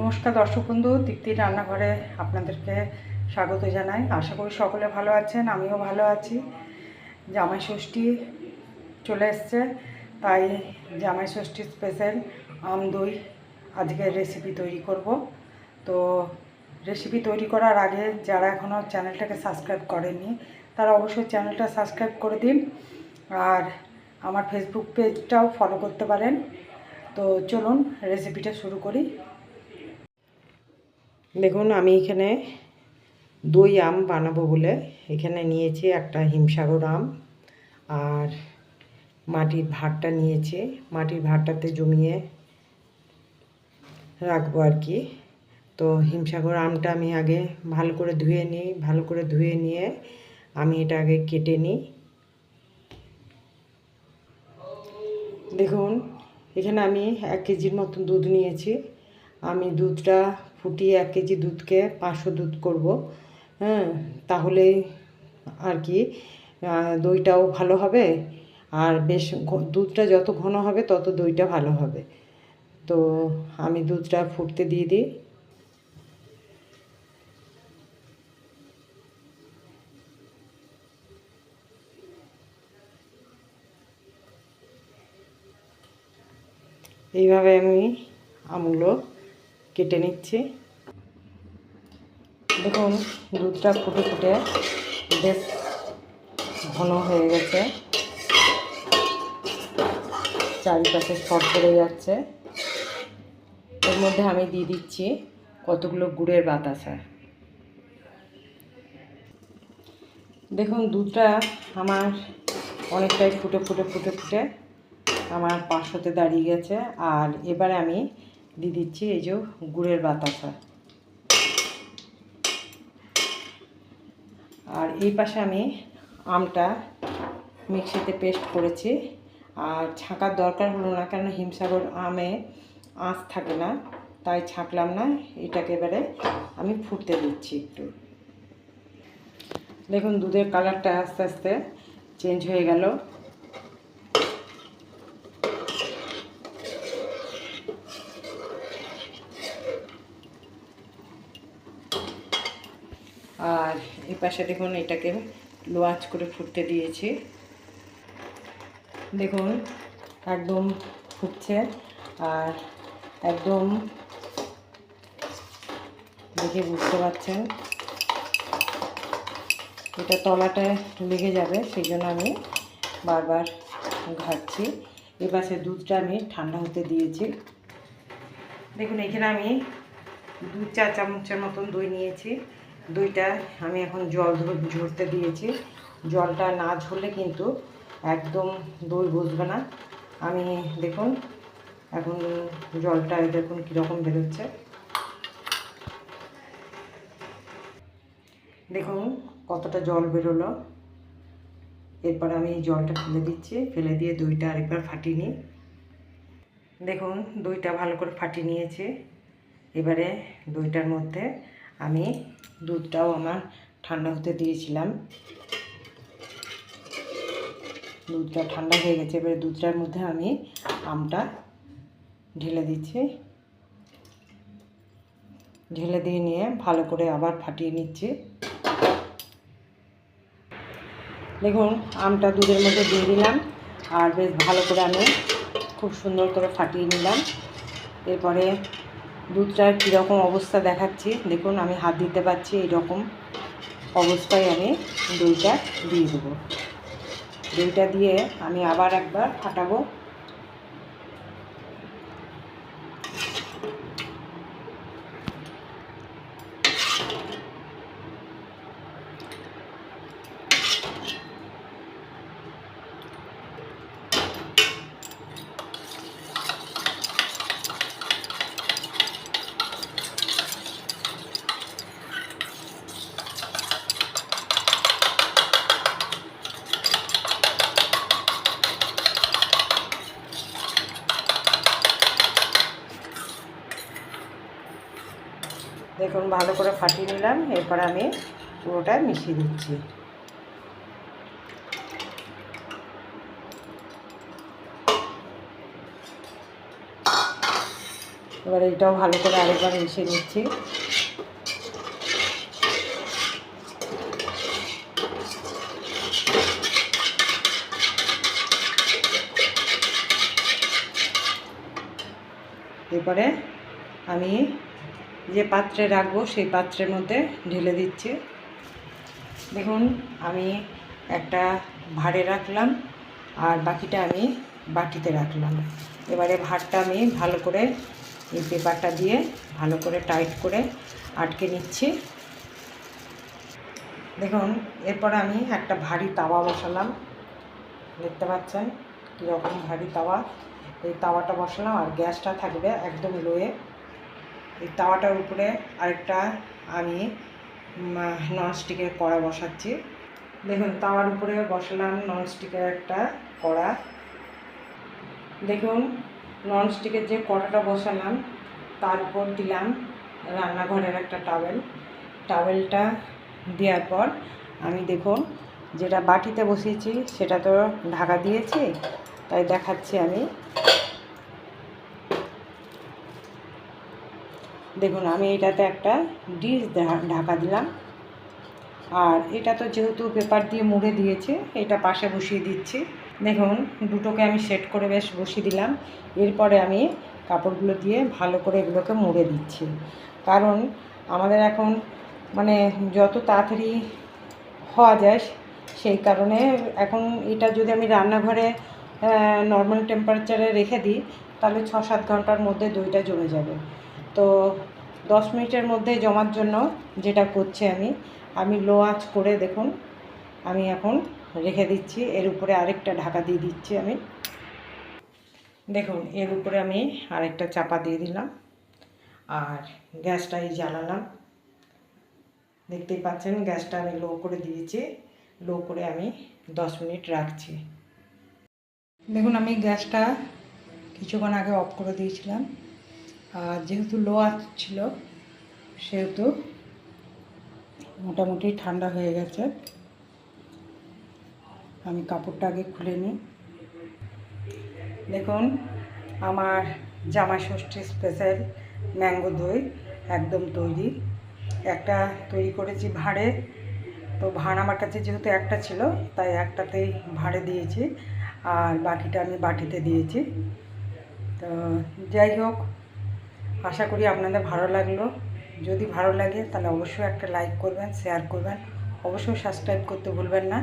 নমস্কার দর্শক বন্ধু তৃপ্তির রান্নাঘরে আপনাদেরকে স্বাগত জানাই। আশা করি সকলে ভালো আছেন, আমিও ভালো আছি। জামাই ষষ্ঠী চলে এসছে, তাই জামাই ষষ্ঠী স্পেশাল আম দই আজকে রেসিপি তৈরি করব। তো রেসিপি তৈরি করার আগে যারা এখনও চ্যানেলটাকে সাবস্ক্রাইব করেননি, তারা অবশ্যই চ্যানেলটা সাবস্ক্রাইব করে দিন। আর আমার ফেসবুক পেজটাও ফলো করতে পারেন। তো চলুন রেসিপিটা শুরু করি। দেখুন, আমি এখানে দই আম বানাবো বলে। এখানে নিয়েছি একটা হিমসাগর আম আর মাটির ভাতটা নিয়েছি। মাটির ভাতটাতে জমিয়ে রাখব আর কি। তো হিমসাগর আমটা আমি আগে ভালো করে ধুয়ে নিই, ভালো করে ধুয়ে নিয়ে আমি এটা আগে কেটে নিই। দেখুন, এখানে আমি এক কেজির মতন দুধ নিয়েছি। আমি দুধটা ফুটিয়ে এক কেজি দুধকে পাঁচশো দুধ করব। হ্যাঁ তাহলে আর কি দইটাও ভালো হবে। আর বেশ দুধটা যত ঘন হবে তত দইটা ভালো হবে। তো আমি দুধটা ফুটতে দিয়ে দিই। এইভাবে আমি আমগুলো কেটে নিচ্ছি। দেখুন, দুধটা ফুটে ফুটে বেশ ঘন হয়ে গেছে। চারিপাশে সর পড়ে যাচ্ছে। এর মধ্যে আমি দিয়ে দিচ্ছি কতগুলো গুড়ের বাতাসা। দেখুন, দুধটা আমার অনেকটাই ফুটে ফুটে ফুটে ফুটে আমার পাঁচশোতে দাঁড়িয়ে গেছে। আর এবারে আমি দিয়ে দিচ্ছি এই যে গুড়ের বাতাসা। আর এই পাশে আমি আমটা মিক্সিতে পেস্ট করেছি। আর ছাঁকার দরকার হলো না কেন হিমসাগর আমে আঁশ থাকে না, তাই ছাঁকলাম না। এটাকে এবারে আমি ফুটতে দিচ্ছি একটু। দেখুন, দুধের কালারটা আস্তে আস্তে চেঞ্জ হয়ে গেল। আর এই পাশে দেখুন এটাকে লো আঁচ করে ফুটতে দিয়েছি। দেখুন, একদম ফুটছে আর একদম দেখে বুঝতে পারছেন। এটা তলাটা লেগে যাবে, সেই জন্য আমি বারবার ঘাটছি। এ পাশে দুধটা আমি ঠান্ডা হতে দিয়েছি। দেখুন, এখানে আমি দু চা চামচের মতন দই নিয়েছি। দইটা আমি এখন জল ঝরতে দিয়েছি। জলটা না ঝরলে কিন্তু একদম দই বসবে না। আমি দেখুন, এখন জলটা দেখুন কীরকম বেরোচ্ছে। দেখুন কতটা জল বেরোলো। এরপর আমি জলটা ফেলে দিচ্ছি। ফেলে দিয়ে দইটা আরেকবার ফাটিয়ে নিই। দেখুন, দইটা ভালো করে ফাটিয়ে নিয়েছি। এবারে দইটার মধ্যে আমি দুধটাও আমার ঠান্ডা হতে দিয়েছিলাম। দুধটা ঠান্ডা হয়ে গেছে, এবারে দুধটার মধ্যে আমি আমটা ঢেলে দিচ্ছি। ঢেলে দিয়ে নিয়ে ভালো করে আবার ফাটিয়ে নিচ্ছি। দেখুন, আমটা দুধের মধ্যে দিয়ে দিলাম আর বেশ ভালো করে আমি খুব সুন্দর করে ফাটিয়ে নিলাম। এরপরে দুধটার কীরকম অবস্থা দেখাচ্ছি। দেখুন, আমি হাত দিতে পারছি এইরকম অবস্থায় আমি দইটা দিয়ে দেবো। দইটা দিয়ে আমি আবার একবার ফাটাবো। দেখুন, ভালো করে ফাটিয়ে নিলাম। এরপর আমি পুরোটা মিশিয়ে দিচ্ছি। এবার এটাও ভালো করে আরেকবার মিশিয়ে নিচ্ছি। এরপরে আমি যে পাত্রে রাখব সেই পাত্রের মধ্যে ঢেলে দিচ্ছি। দেখুন, আমি একটা ভাড়ে রাখলাম আর বাকিটা আমি বাটিতে রাখলাম। এবারে ভাতটা আমি ভালো করে এই পেপারটা দিয়ে ভালো করে টাইট করে আটকে নিচ্ছি। দেখুন, এরপর আমি একটা ভারী তাওয়া বসালাম। দেখতে পাচ্ছেন কীরকম ভারী তাওয়া? এই তাওয়াটা বসালাম আর গ্যাসটা থাকবে একদম লোয়ে। এই তাওয়াটার উপরে আরেকটা আমি ননস্টিকের কড়া বসাচ্ছি। দেখুন, তাওয়ার উপরে বসালাম ননস্টিকের একটা কড়া। দেখুন ননস্টিকের যে কড়াটা বসালাম, তার উপর দিলাম রান্নাঘরের একটা টাওয়েল টাওয়েলটা দেওয়ার পর আমি দেখুন, যেটা বাটিতে বসিয়েছি সেটা তো ঢাকা দিয়েছি, তাই দেখাচ্ছি আমি। দেখুন, আমি এটাতে একটা ডিশ ঢাকা দিলাম। আর এটা তো যেহেতু পেপার দিয়ে মুড়ে দিয়েছে, এটা পাশে বসিয়ে দিচ্ছি। দেখুন, দুটোকে আমি সেট করে বেশ বসিয়ে দিলাম। এরপরে আমি কাপড়গুলো দিয়ে ভালো করে এগুলোকে মুড়ে দিচ্ছি। কারণ আমাদের এখন মানে যত তাড়াতাড়ি হওয়া যায়, সেই কারণে এখন এটা যদি আমি রান্নাঘরে নর্মাল টেম্পারেচারে রেখে দিই, তাহলে ছ সাত ঘণ্টার মধ্যে দইটা জমে যাবে। তো দশ মিনিটের মধ্যে জমার জন্য যেটা করছি আমি আমি লো আঁচ করে দেখুন, আমি এখন রেখে দিচ্ছি। এর উপরে আরেকটা ঢাকা দিয়ে দিচ্ছি আমি। দেখুন, এর উপরে আমি আরেকটা চাপা দিয়ে দিলাম। আর গ্যাসটা এই জ্বালালাম। দেখতেই পাচ্ছেন, গ্যাসটা আমি লো করে দিয়েছি। লো করে আমি দশ মিনিট রাখছি। দেখুন, আমি গ্যাসটা কিছুক্ষণ আগে অফ করে দিয়েছিলাম। আর যেহেতু লো ছিল, সেহেতু মোটামুটি ঠান্ডা হয়ে গেছে। আমি কাপড়টা আগে খুলে নিই। দেখুন, আমার জামা ষষ্ঠী স্পেশাল ম্যাঙ্গো দই একদম তৈরি। একটা তৈরি করেছি ভাঁড়ে। তো ভাঁড় আমার কাছে যেহেতু একটা ছিল, তাই একটাতেই ভাঁড়ে দিয়েছি। আর বাকিটা আমি বাটিতে দিয়েছি। তো যাই হোক আশা করি আপনাদের ভালো লাগল। যদি ভালো লাগে তাহলে অবশ্যই একটা লাইক করবেন শেয়ার করবেন। অবশ্যই সাবস্ক্রাইব করতে ভুলবেন না।